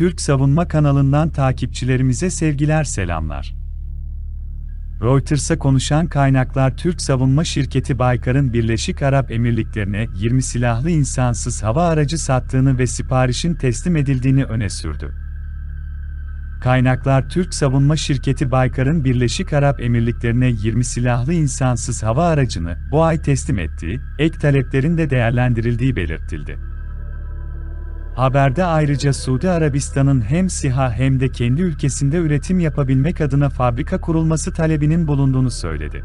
Türk Savunma kanalından takipçilerimize sevgiler selamlar. Reuters'a konuşan kaynaklar Türk savunma şirketi Baykar'ın Birleşik Arap Emirlikleri'ne 20 silahlı insansız hava aracı sattığını ve siparişin teslim edildiğini öne sürdü. Kaynaklar Türk savunma şirketi Baykar'ın Birleşik Arap Emirlikleri'ne 20 silahlı insansız hava aracını bu ay teslim ettiği, ek taleplerin de değerlendirildiği belirtildi. Haberde ayrıca Suudi Arabistan'ın hem SİHA hem de kendi ülkesinde üretim yapabilmek adına fabrika kurulması talebinin bulunduğunu söyledi.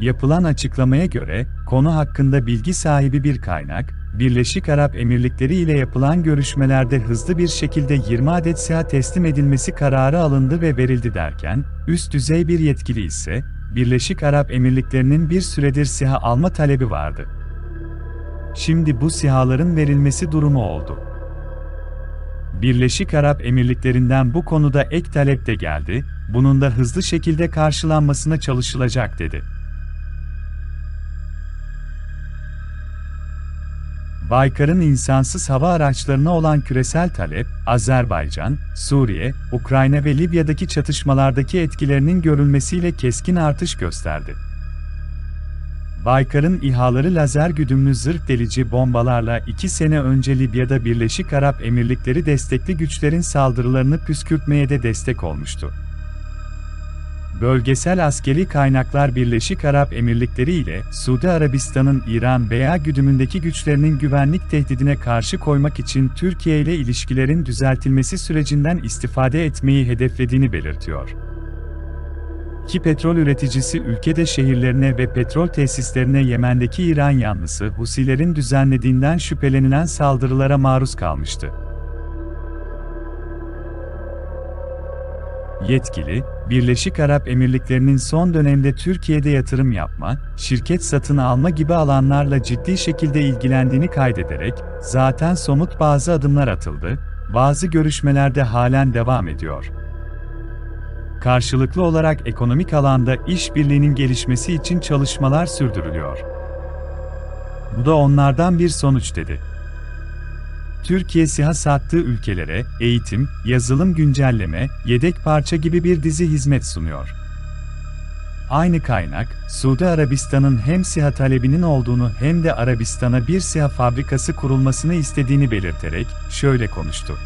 Yapılan açıklamaya göre, konu hakkında bilgi sahibi bir kaynak, Birleşik Arap Emirlikleri ile yapılan görüşmelerde hızlı bir şekilde 20 adet SİHA teslim edilmesi kararı alındı ve verildi derken, üst düzey bir yetkili ise, Birleşik Arap Emirlikleri'nin bir süredir SİHA alma talebi vardı. Şimdi bu sihaların verilmesi durumu oldu. Birleşik Arap Emirlikleri'nden bu konuda ek talep de geldi, bunun da hızlı şekilde karşılanmasına çalışılacak dedi. Baykar'ın insansız hava araçlarına olan küresel talep, Azerbaycan, Suriye, Ukrayna ve Libya'daki çatışmalardaki etkilerinin görülmesiyle keskin artış gösterdi. Baykar'ın İHA'ları lazer güdümlü zırh delici bombalarla iki sene önce Libya'da Birleşik Arap Emirlikleri destekli güçlerin saldırılarını püskürtmeye de destek olmuştu. Bölgesel askeri kaynaklar Birleşik Arap Emirlikleri ile Suudi Arabistan'ın İran veya güdümündeki güçlerinin güvenlik tehdidine karşı koymak için Türkiye ile ilişkilerin düzeltilmesi sürecinden istifade etmeyi hedeflediğini belirtiyor. İki petrol üreticisi ülkede şehirlerine ve petrol tesislerine Yemen'deki İran yanlısı Husilerin düzenlediğinden şüphelenilen saldırılara maruz kalmıştı. Yetkili, Birleşik Arap Emirlikleri'nin son dönemde Türkiye'de yatırım yapma, şirket satın alma gibi alanlarla ciddi şekilde ilgilendiğini kaydederek, zaten somut bazı adımlar atıldı, bazı görüşmelerde halen devam ediyor. Karşılıklı olarak ekonomik alanda işbirliğinin gelişmesi için çalışmalar sürdürülüyor. Bu da onlardan bir sonuç dedi. Türkiye SİHA sattığı ülkelere eğitim, yazılım güncelleme, yedek parça gibi bir dizi hizmet sunuyor. Aynı kaynak, Suudi Arabistan'ın hem SİHA talebinin olduğunu hem de Arabistan'a bir SİHA fabrikası kurulmasını istediğini belirterek şöyle konuştu.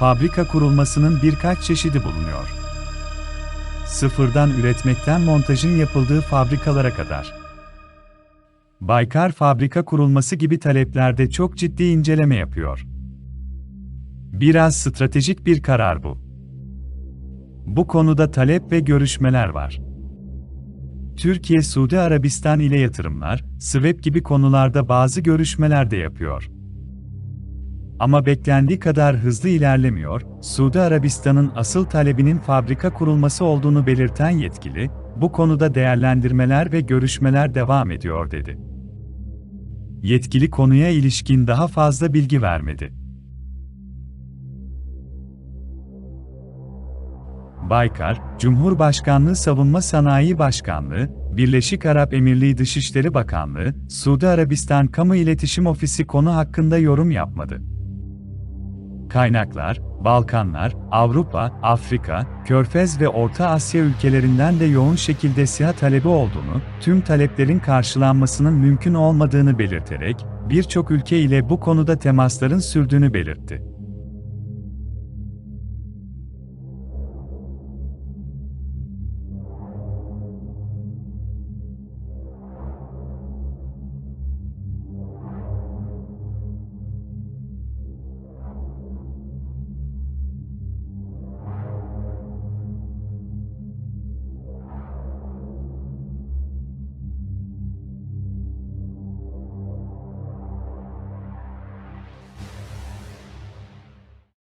Fabrika kurulmasının birkaç çeşidi bulunuyor. Sıfırdan üretmekten montajın yapıldığı fabrikalara kadar. Baykar fabrika kurulması gibi taleplerde çok ciddi inceleme yapıyor. Biraz stratejik bir karar bu. Bu konuda talep ve görüşmeler var. Türkiye Suudi Arabistan ile yatırımlar, SWEP gibi konularda bazı görüşmeler de yapıyor. Ama beklendiği kadar hızlı ilerlemiyor, Suudi Arabistan'ın asıl talebinin fabrika kurulması olduğunu belirten yetkili, bu konuda değerlendirmeler ve görüşmeler devam ediyor dedi. Yetkili konuya ilişkin daha fazla bilgi vermedi. Baykar, Cumhurbaşkanlığı Savunma Sanayi Başkanlığı, Birleşik Arap Emirliği Dışişleri Bakanlığı, Suudi Arabistan Kamu İletişim Ofisi konu hakkında yorum yapmadı. Kaynaklar, Balkanlar, Avrupa, Afrika, Körfez ve Orta Asya ülkelerinden de yoğun şekilde SİHA talebi olduğunu, tüm taleplerin karşılanmasının mümkün olmadığını belirterek, birçok ülke ile bu konuda temasların sürdüğünü belirtti.